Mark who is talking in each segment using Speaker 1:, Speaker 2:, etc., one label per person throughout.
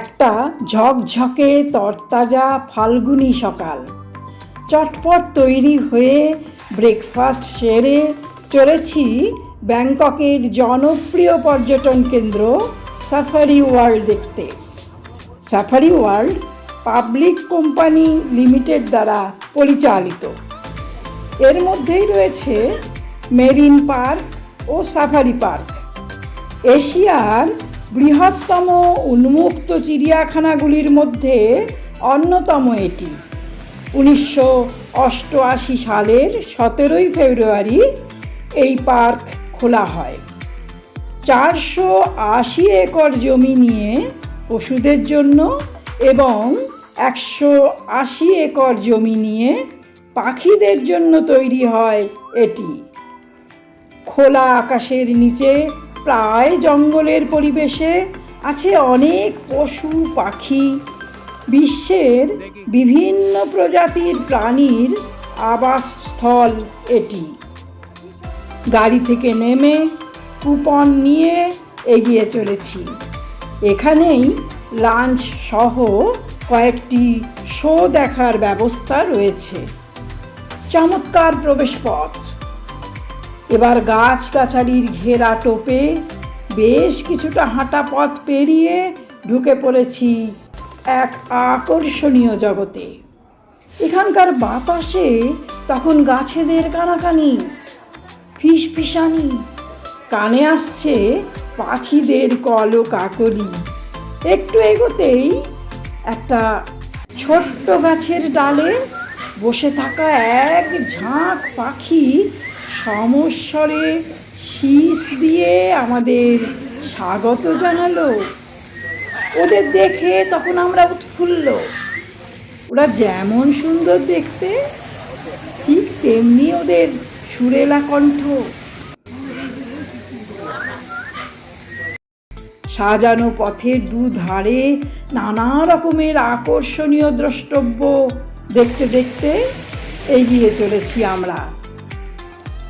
Speaker 1: একটা ঝকঝকে তরতাজা ফাল্গুনি সকাল। চটপট তৈরি হয়ে ব্রেকফাস্ট সেরে চলেছি ব্যাংককের জনপ্রিয় পর্যটন কেন্দ্র সাফারি ওয়ার্ল্ড দেখতে। Safari World public company limited দ্বারা পরিচালিত। এর মধ্যেই রয়েছে মেরিন পার্ক ও সাফারি পার্ক। এশিয়ার বৃহত্তম উন্মুক্ত চিড়িয়াখানাগুলির মধ্যে অন্যতম এটি। উনিশশো অষ্টআশি সালের সতেরোই ফেব্রুয়ারি এই পার্ক খোলা হয়। চারশো আশি একর জমি নিয়ে পশুদের জন্য এবং একশো আশি একর জমি নিয়ে পাখিদের জন্য তৈরি হয় এটি। খোলা আকাশের নিচে প্রায় জঙ্গলের পরিবেশে আছে অনেক পশু, পাখি। বিশ্বের বিভিন্ন প্রজাতির প্রাণীর আবাসস্থল এটি। গাড়ি থেকে নেমে কুপন নিয়ে এগিয়ে চলেছি। এখানেই লাঞ্চ সহ কয়েকটি শো দেখার ব্যবস্থা রয়েছে। চমৎকার প্রবেশপথ। এবার গাছগাছালির ঘেরা টোপে বেশ কিছুটা হাঁটা পথ পেরিয়ে ঢুকে পড়েছি এক আকর্ষণীয় জগতে। এখানকার বাতাসে তখন গাছেদের কানাকানি, ফিসফিসানি, কানে আসছে পাখিদের কল কাকলি একটু এগোতেই একটা ছোট্ট গাছের ডালে বসে থাকা এক ঝাঁক পাখি সমস্বরে শীষ দিয়ে আমাদের স্বাগত জানালো। ওদের দেখে তখন আমরা উৎফুল্ল। ওরা যেমন সুন্দর দেখতে, ঠিক তেমনি ওদের সুরেলা কণ্ঠ। সাজানো পথের দুধারে নানা রকমের আকর্ষণীয় দ্রষ্টব্য। দেখতে দেখতে এগিয়ে চলেছি আমরা।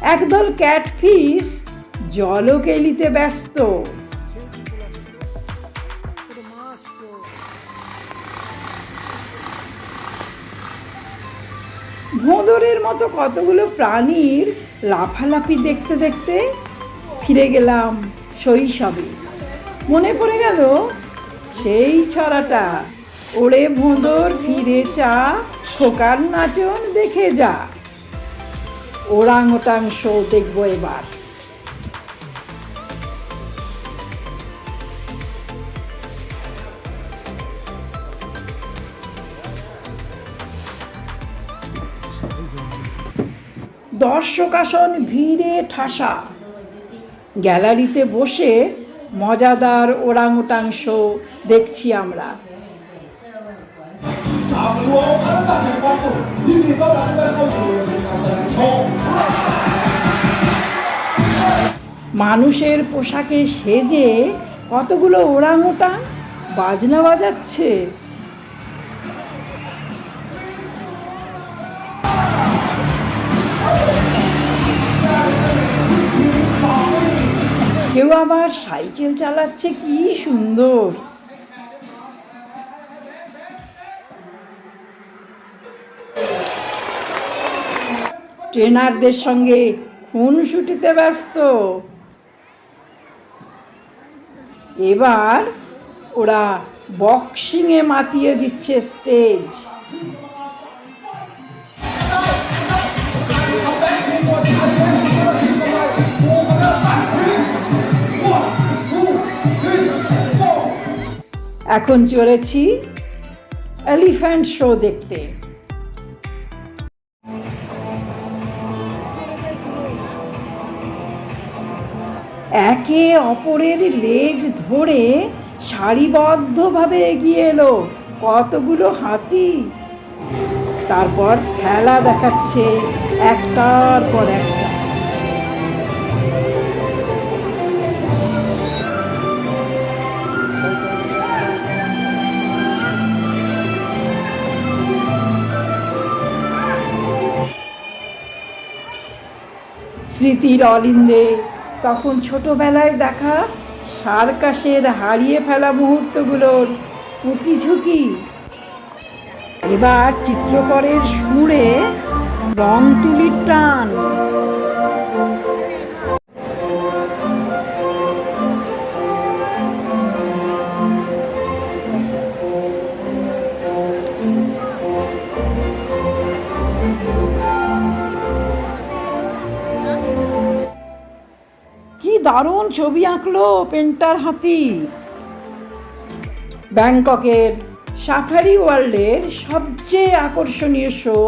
Speaker 1: একদল ক্যাটফিশ জলকেলিতে ব্যস্ত। ভোঁদরের মতো কতগুলো প্রাণীর লাফালাফি দেখতে দেখতে ফিরে গেলাম শৈশবে। মনে পড়ে গেল, সেই ছড়াটা ওড়ে ভোঁদর ফিরে চা, খোকার নাচন দেখে যা। ওরাং ওটাং শো দেখব এবার। দর্শক আসন ভিড়ে ঠাসা। গ্যালারিতে বসে মজাদার ওরাংওটাং শো দেখছি আমরা। মানুষের পোশাকে সেজে কতগুলো ওরাংওটাং বাজনা বাজাচ্ছে। কেউ আবার সাইকেল চালাচ্ছে কি সুন্দর। ট্রেনারদের সঙ্গে খুনসুটিতে ব্যস্ত। এবার ওরা বক্সিংয়ে মাতিয়ে দিচ্ছে স্টেজ। এখন চলেছি এলিফ্যান্ট শো দেখতে। একে অপরের লেজ ধরে সারিবদ্ধভাবে এগিয়ে এলো কতগুলো হাতি। তারপর খেলা দেখাচ্ছে একটার পর একটা। স্মৃতির অলিন্দে তখন ছোটবেলায় দেখা সার্কাসের হারিয়ে ফেলা মুহূর্তগুলোর উঁকি ঝুঁকি এবার চিত্রকরের সুরে রং তুলির টান। দারুণ ছবি আঁকলো পেন্টার হাতি। ব্যাংককের সাফারি ওয়ার্ল্ডের সবচেয়ে আকর্ষণীয় শো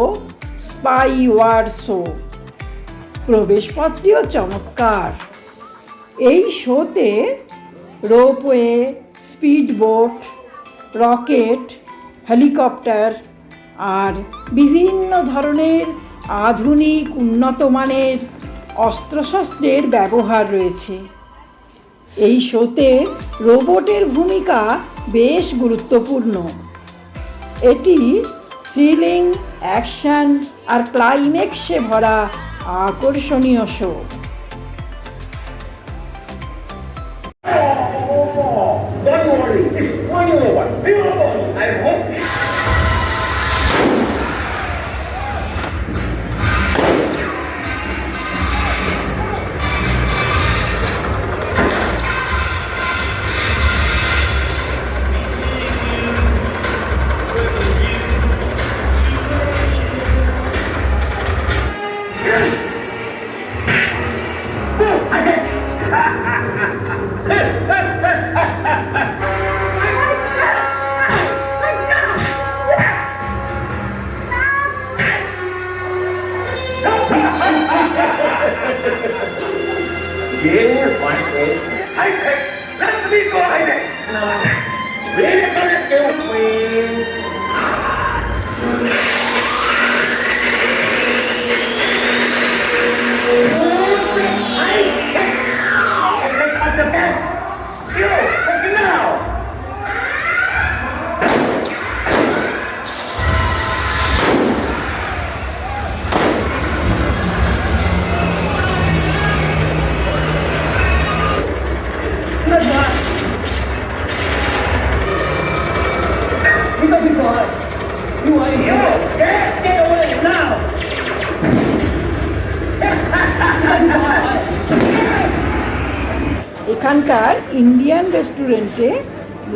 Speaker 1: স্পাই ওয়ার শো প্রবেশপথটিও চমৎকার। এই শোতে ropeway speed boat rocket helicopter আর বিভিন্ন ধরনের আধুনিক উন্নত মানের অস্ত্রশস্ত্রের ব্যবহার রয়েছে। এই শোতে রোবটের ভূমিকা বেশ গুরুত্বপূর্ণ। এটি থ্রিলিং অ্যাকশন আর ক্লাইম্যাক্সে ভরা আকর্ষণীয় show.
Speaker 2: Don't worry, it's finally over. Get in here, Frank. I say, let me go, I. No. Really?
Speaker 1: এখানকার ইন্ডিয়ান রেস্টুরেন্টে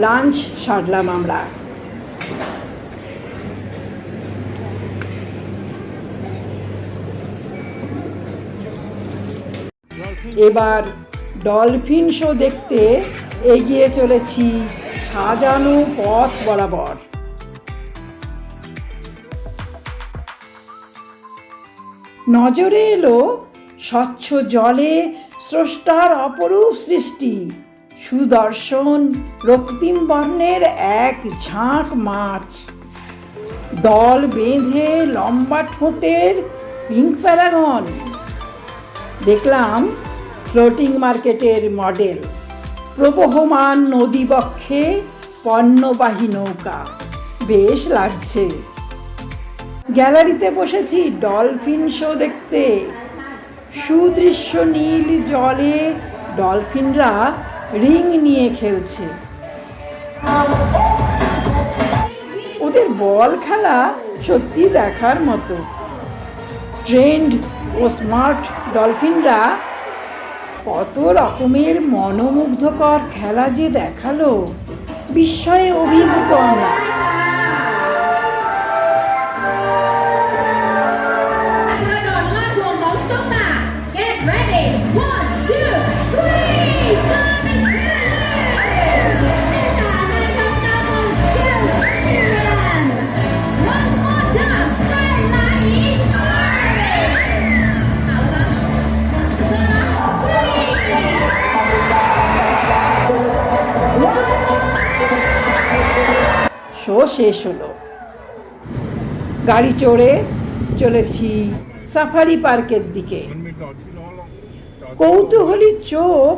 Speaker 1: লাঞ্চ সারলাম আমরা। এবার ডলফিন শো দেখতে এগিয়ে চলেছি সাজানো পথ বরাবর। নজরে এলো স্বচ্ছ জলে স্রষ্টার অপরূপ সৃষ্টি। সুদর্শন রক্তিম বর্ণের এক ঝাঁক মাছ। দল বেঁধে লম্বা ঠোঁটের পিঙ্ক প্যারাগন। দেখলাম ফ্লোটিং মার্কেটের মডেল। প্রবহমান নদীবক্ষে পণ্যবাহী নৌকা। বেশ লাগছে। গ্যালারিতে বসেছি ডলফিন শো দেখতে। সুদৃশ্য নীল জলে ডলফিনরা রিং নিয়ে খেলছে। ওদের বল খেলা সত্যি দেখার মতো। ট্রেন্ড ও স্মার্ট ডলফিনরা কত রকমের মনোমুগ্ধকর খেলা যে দেখাল, বিস্ময়ে অভিভূত আমরা। শেষ হলো। গাড়ি চড়ে চলেছি সাফারি পার্কের দিকে। কৌতূহলী চোখ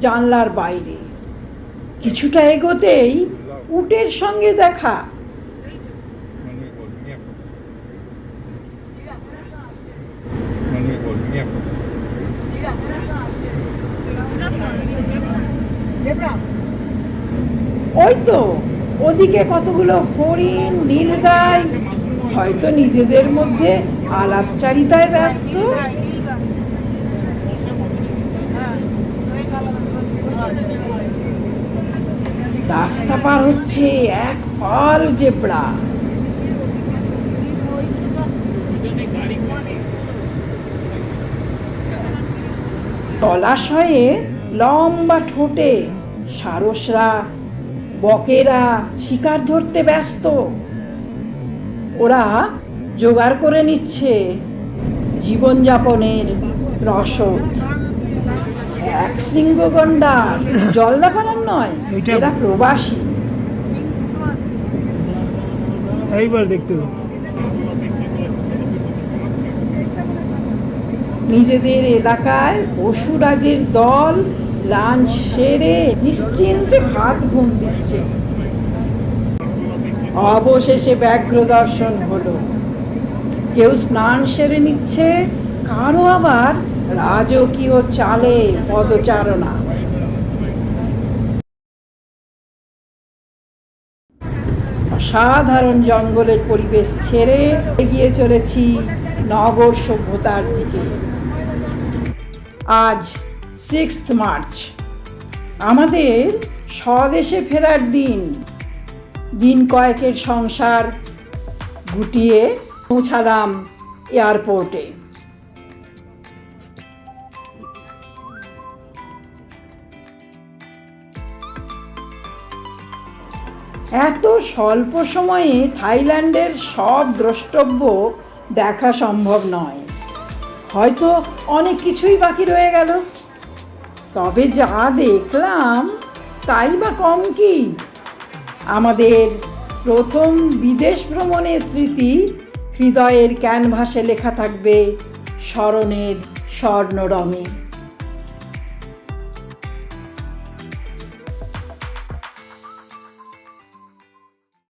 Speaker 1: জানলার বাইরে। কিছুটা এগোতেই উটের সঙ্গে দেখা। ওই তো ওদিকে কতগুলো হরিণ নীলগাই হয়তো নিজেদের মধ্যে আলাপচারিতায় ব্যস্ত। রাস্তা পার হচ্ছে এক পাল জেব্রা। জলাশয়ে লম্বা ঠোঁটে সারসরা বকেরা শিকার ধরতে ব্যস্ত। ওরা জোগাড় করে নিচ্ছে জীবনযাপনের রসদ। এক শৃঙ্গ গন্ডার জলদাপাড়ার নয় এরা প্রবাসী।
Speaker 3: এইবার দেখতে
Speaker 1: নিজেদের এলাকায় পশুরাজের দল সেরে নিশ্চিন্তে হাত ঘুম দিচ্ছে। অবশেষে ব্যাঘ্র দর্শন হলো। কেউ স্নান সেরে নিচ্ছে, কারও আবার রাজকীয় চালে পদচারণা। সাধারণ জঙ্গলের পরিবেশ ছেড়ে এগিয়ে চলেছি নগর সভ্যতার দিকে। আজ সিক্সথ মার্চ। আমাদের স্বদেশে ফেরার দিন। দিন কয়েকের সংসার গুটিয়ে পৌঁছালাম এয়ারপোর্টে। এত স্বল্প সময়ে থাইল্যান্ডের সব দ্রষ্টব্য দেখা সম্ভব নয়। হয়তো অনেক কিছুই বাকি রয়ে গেল। তবে যা দেখলাম, তাই বা কম কি? আমাদের প্রথম বিদেশ ভ্রমণের স্মৃতি হৃদয়ের ক্যানভাসে লেখা থাকবে স্মরণের স্বর্ণ রঙে